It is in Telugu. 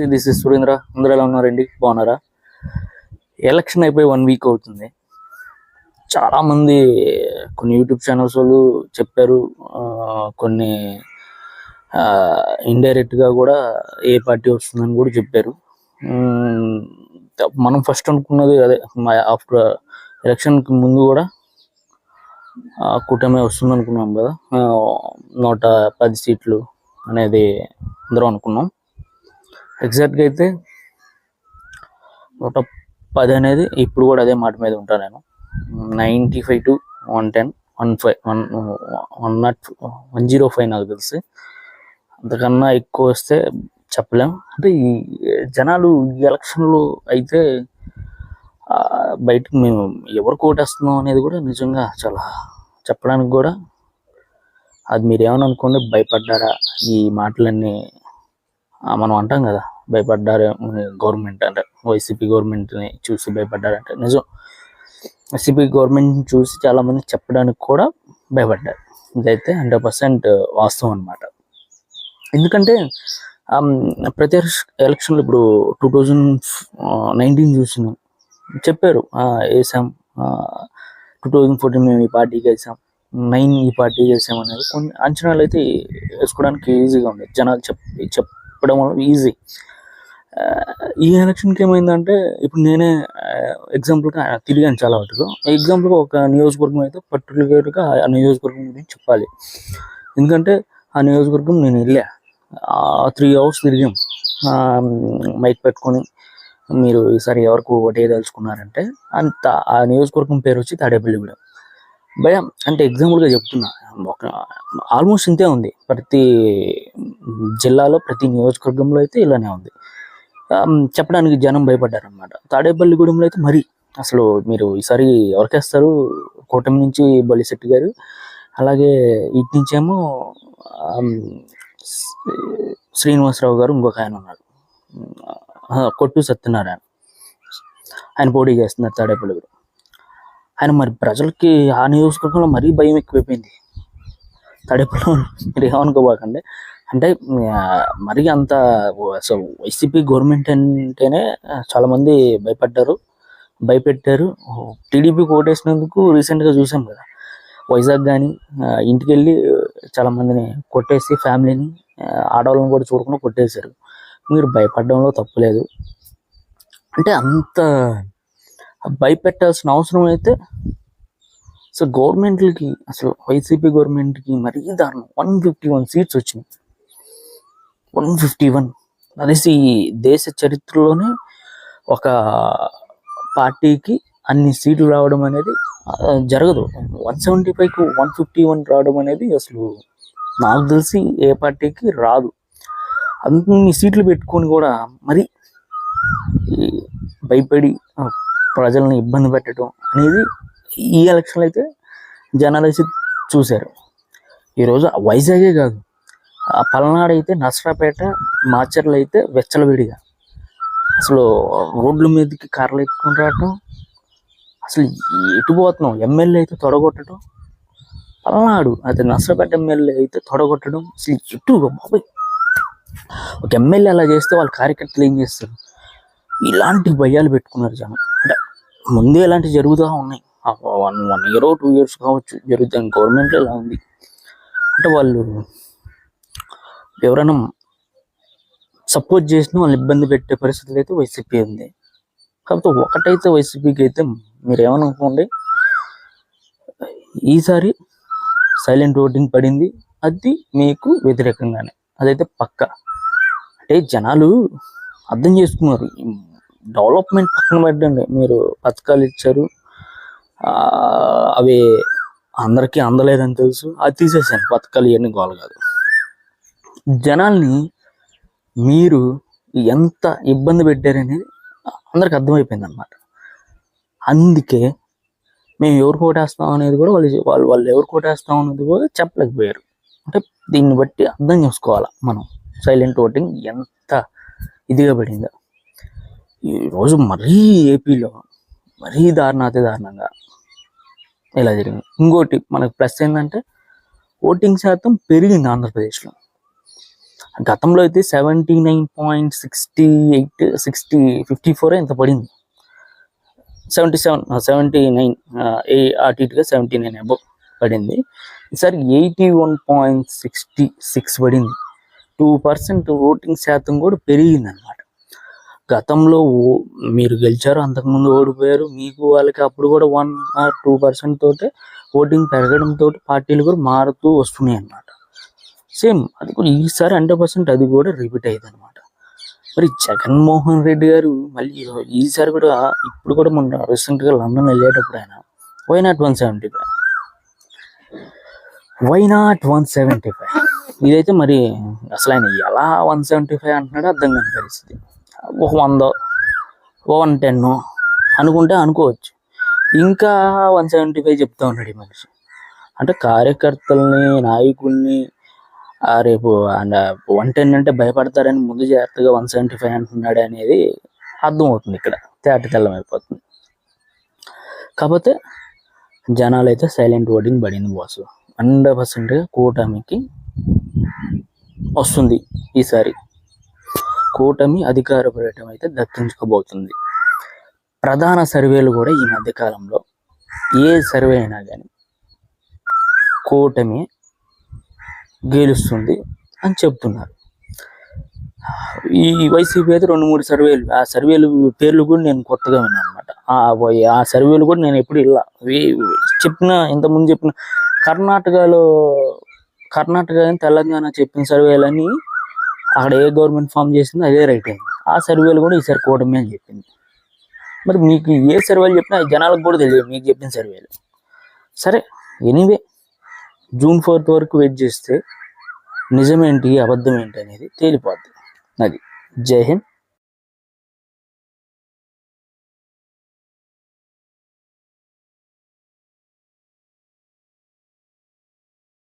దిస్ ఇస్ సురేంద్ర అందరూ ఎలా ఉన్నారండి? బాగున్నారా? ఎలక్షన్ అయిపోయి వన్ వీక్ అవుతుంది. చాలా మంది కొన్ని యూట్యూబ్ ఛానల్స్ వాళ్ళు చెప్పారు. ఆ, కొన్ని ఇండైరెక్ట్గా కూడా ఏ పార్టీ వస్తుందని కూడా చెప్పారు. మనం ఫస్ట్ అనుకున్నది అదే. ఆఫ్టర్ ఎలక్షన్కి ముందు కూడా కూటమి వస్తుంది అనుకున్నాం కదా నూట పది సీట్లు అనేది అందరం అనుకున్నాం. ఎగ్జాక్ట్గా అయితే నూట పది అనేది ఇప్పుడు కూడా అదే మాట మీద ఉంటాను నేను. Ninety five to one ten one five one one not one zero five నాకు తెలిసి. అంతకన్నా ఎక్కువ వస్తే చెప్పలేం. అంటే ఈ జనాలు ఈ ఎలక్షన్లో అయితే బయటకు మేము ఎవరు కోటేస్తున్నాం అనేది కూడా నిజంగా చాలా చెప్పడానికి కూడా అది మీరు ఏమని అనుకోండి భయపడ్డారా? ఈ మాటలన్నీ మనం అంటాం కదా. భయపడ్డారు గవర్నమెంట్ అంటే వైసీపీ గవర్నమెంట్ని చూసి భయపడ్డారంటే నిజం. వైసీపీ గవర్నమెంట్ని చూసి చాలామంది చెప్పడానికి కూడా భయపడ్డారు. ఇదైతే హండ్రెడ్ పర్సెంట్ వాస్తవం అనమాట ఎందుకంటే ప్రతి ఎలక్షన్లు ఇప్పుడు టూ థౌజండ్ నైన్టీన్ చూసిన. చెప్పారు వేసాం. టూ థౌజండ్ ఫోర్టీన్ మేము ఈ పార్టీకి వేసాం. నైన్ ఈ పార్టీకి వేసాం అనేది కొన్ని అంచనాలు అయితే వేసుకోవడానికి ఈజీగా ఉంది జనాలు చెప్ చెప్పడం ఈజీ ఈ ఎలక్షన్కి ఏమైందంటే ఇప్పుడు నేనే ఎగ్జాంపుల్గా తిరిగాను చాలా వాటిలో. ఎగ్జాంపుల్గా ఒక నియోజకవర్గం అయితే పర్టికులర్గా ఆ నియోజకవర్గం గురించి చెప్పాలి. ఎందుకంటే ఆ నియోజకవర్గం నేను వెళ్ళా. త్రీ అవర్స్ తిరిగాం. మైక్ పెట్టుకొని మీరు ఈసారి ఎవరికి ఓటేయదలుచుకున్నారంటే అంత ఆ నియోజకవర్గం పేరు వచ్చి తాడేపల్లిగూడెం భయం అంటే ఎగ్జాంపుల్గా చెప్తున్నా. ఒక ఆల్మోస్ట్ ఇంతే ఉంది. ప్రతి జిల్లాలో ప్రతి నియోజకవర్గంలో అయితే ఇలానే ఉంది. చెప్పడానికి జనం భయపడ్డారు తాడేపల్లి తాడేపల్లిగూడెంలో అయితే మరి అసలు మీరు ఈసారి ఎవరికేస్తారు? కూటమి నుంచి బలిశెట్టి గారు అలాగే ఇటు నుంచేమో శ్రీనివాసరావు గారు ఇంకొక ఆయన ఉన్నారు కొట్టు సత్యనారాయణ. ఆయన పోటీ చేస్తున్నారు తాడేపల్లిగూడెం ఆయన మరి ప్రజలకి ఆ నియోజకవర్గంలో మరీ భయం ఎక్కువైపోయింది. తడిపులో మీరు ఏమనుకోబాకండి. అంటే మరి మరీ అంత సో వైసీపీ గవర్నమెంట్ అంటేనే చాలామంది భయపడ్డారు భయపెట్టారు. టీడీపీ కోటేసినందుకు రీసెంట్గా చూసాం కదా. వైజాగ్ కానీ ఇంటికి వెళ్ళి చాలా మందిని కొట్టేసి ఫ్యామిలీని ఆడవాళ్ళని కూడా చూడకుండా కొట్టేశారు. మీరు భయపడడంలో తప్పులేదు అంటే అంత భయపెట్టాల్సిన అవసరం అయితే సో గవర్నమెంట్లకి అసలు వైసీపీ గవర్నమెంట్కి మరీ దారుణం. వన్ ఫిఫ్టీ వన్ సీట్స్ వచ్చింది వన్ ఫిఫ్టీ వన్ అనేసి దేశ చరిత్రలోనే ఒక పార్టీకి అన్ని సీట్లు రావడం అనేది జరగదు. వన్ సెవెంటీ ఫైవ్కి వన్ ఫిఫ్టీ వన్ రావడం అనేది అసలు నాకు తెలిసి ఏ పార్టీకి రాదు. అన్ని సీట్లు పెట్టుకొని కూడా మరి భయపడి ప్రజలను ప్రజల్ని ఇబ్బంది పెట్టడం అనేది ఈ ఎలక్షన్లు అయితే జనాలు అయితే చూశారు. ఈరోజు వైజాగే కాదు ఆ పల్నాడు అయితే నసరాపేట మాచర్లు అయితే వెచ్చలవిడిగా. అసలు రోడ్ల మీదకి కార్లు ఎత్తుకొని రావటం అసలు ఎటు పోతున్నాం? ఎమ్మెల్యే అయితే తొడగొట్టడం పల్నాడు అయితే నసరాపేట ఎమ్మెల్యే అయితే తొడగొట్టడం అసలు ఎటు బాబాయ్? ఒక ఎమ్మెల్యే అలా చేస్తే వాళ్ళ కార్యకర్తలు ఏం చేస్తారు? ఇలాంటి భయాలు పెట్టుకున్నారు జనం. అంటే ముందే ఇలాంటివి జరుగుతూ ఉన్నాయి. One one year two years కావచ్చు జరుగుతుంది గవర్నమెంట్ ఇలా ఉంది? అంటే వాళ్ళు ఎవరైనా సపోర్ట్ చేసిన వాళ్ళు ఇబ్బంది పెట్టే పరిస్థితులు అయితే వైసీపీ ఉంది. కాకపోతే ఒకటైతే వైసీపీకి అయితే మీరు ఏమనుకోండి ఈసారి సైలెంట్ ఓటింగ్ పడింది అది మీకు వ్యతిరేకంగానే. అదైతే పక్క. అంటే జనాలు అర్థం చేసుకున్నారు డెవలప్మెంట్ పక్కన పెట్టండి. మీరు పథకాలు ఇచ్చారు అవి అందరికీ అందలేదని తెలుసు. అది తీసేసాను పథకాలు ఇవన్నీ గోల కాదు. జనాల్ని మీరు ఎంత ఇబ్బంది పెట్టారనేది అందరికి అర్థమైపోయింది అనమాట అందుకే మేము ఎవరు కోటేస్తాం అనేది కూడా వాళ్ళు వాళ్ళు వాళ్ళు ఎవరు కోటేస్తాం అనేది కూడా చెప్పలేకపోయారు. అంటే దీన్ని బట్టి అర్థం చేసుకోవాలి మనం. సైలెంట్ ఓటింగ్ ఎంత ఇదిగా పడిందో. ఈరోజు మరీ ఏపీలో మరీ దారుణాతి దారుణంగా ఇలా జరిగింది? ఇంకోటి మనకు ప్లస్ ఏంటంటే ఓటింగ్ శాతం పెరిగింది ఆంధ్రప్రదేశ్లో. గతంలో అయితే seventy nine point sixty eight sixty fifty four ఎంత పడింది. సెవెంటీ సెవెన్ సెవెంటీ నైన్ అటు ఇటుగా సెవెంటీ నైన్ అబో పడింది. ఈసారి eighty one point sixty six పడింది. టూ పర్సెంట్ ఓటింగ్ శాతం కూడా పెరిగింది అనమాట గతంలో ఓ- మీరు గెలిచారు అంతకుముందు ఓడిపోయారు మీకు వాళ్ళకి అప్పుడు కూడా వన్ ఆర్ టూ పర్సెంట్ తోటే ఓటింగ్ పెరగడంతో పార్టీలు కూడా మారుతూ వస్తున్నాయి అన్నమాట. సేమ్ అది కూడా ఈసారి హండ్రెడ్ పర్సెంట్ అది కూడా రిపీట్ అయ్యింది అనమాట మరి జగన్మోహన్ రెడ్డి గారు మళ్ళీ ఈసారి కూడా ఇప్పుడు కూడా మొన్న రీసెంట్గా లండన్ వెళ్ళేటప్పుడు ఆయన why not one seventy five why not one seventy five ఇదైతే మరి అసలు ఆయన ఎలా వన్ సెవెంటీ ఫైవ్ అంటున్నాడో అర్థం కాని పరిస్థితి. ఒక వంద ఓ వన్ టెన్ అనుకుంటే అనుకోవచ్చు. ఇంకా వన్ సెవెంటీ ఫైవ్ చెప్తా ఉన్నాడు ఈ మనిషి. అంటే కార్యకర్తల్ని నాయకుల్ని రేపు వన్ టెన్ అంటే భయపడతారని ముందు జాగ్రత్తగా వన్ సెవెంటీ ఫైవ్ అంటున్నాడు అనేది అర్థం అవుతుంది ఇక్కడ. తేట తెల్లం అయిపోతుంది. కాకపోతే జనాలు అయితే సైలెంట్ ఓటింగ్ పడింది బాస్. హండ్రెడ్ పర్సెంట్గా కూటమికి వస్తుంది ఈసారి. కూటమి అధికార పర్యటన అయితే దక్కించుకోబోతుంది. ప్రధాన సర్వేలు కూడా ఈ మధ్యకాలంలో ఏ సర్వే అయినా కానీ కూటమి గెలుస్తుంది అని చెప్తున్నారు. ఈ వైసీపీ అయితే రెండు మూడు సర్వేలు ఆ సర్వేలు పేర్లు కూడా నేను కొత్తగా విన్నాను అనమాట ఆ సర్వేలు కూడా నేను ఎప్పుడు ఇలా చెప్పిన ఇంతకుముందు చెప్పిన కర్ణాటకలో కర్ణాటక తెలంగాణ చెప్పిన సర్వేలని అక్కడ ఏ గవర్నమెంట్ ఫామ్ చేసిందో అదే రైట్ అయింది. ఆ సర్వేలు కూడా ఈసారి కూటమి అని చెప్పింది. మరి మీకు ఏ సర్వేలు చెప్పినా జనాలకు కూడా తెలియదు మీకు చెప్పిన సర్వేలు. సరే ఎనీవే జూన్ ఫోర్త్ వరకు వెయిట్ చేస్తే నిజమేంటి అబద్ధం ఏంటి అనేది తేలిపోద్ది. అది. జై హింద్.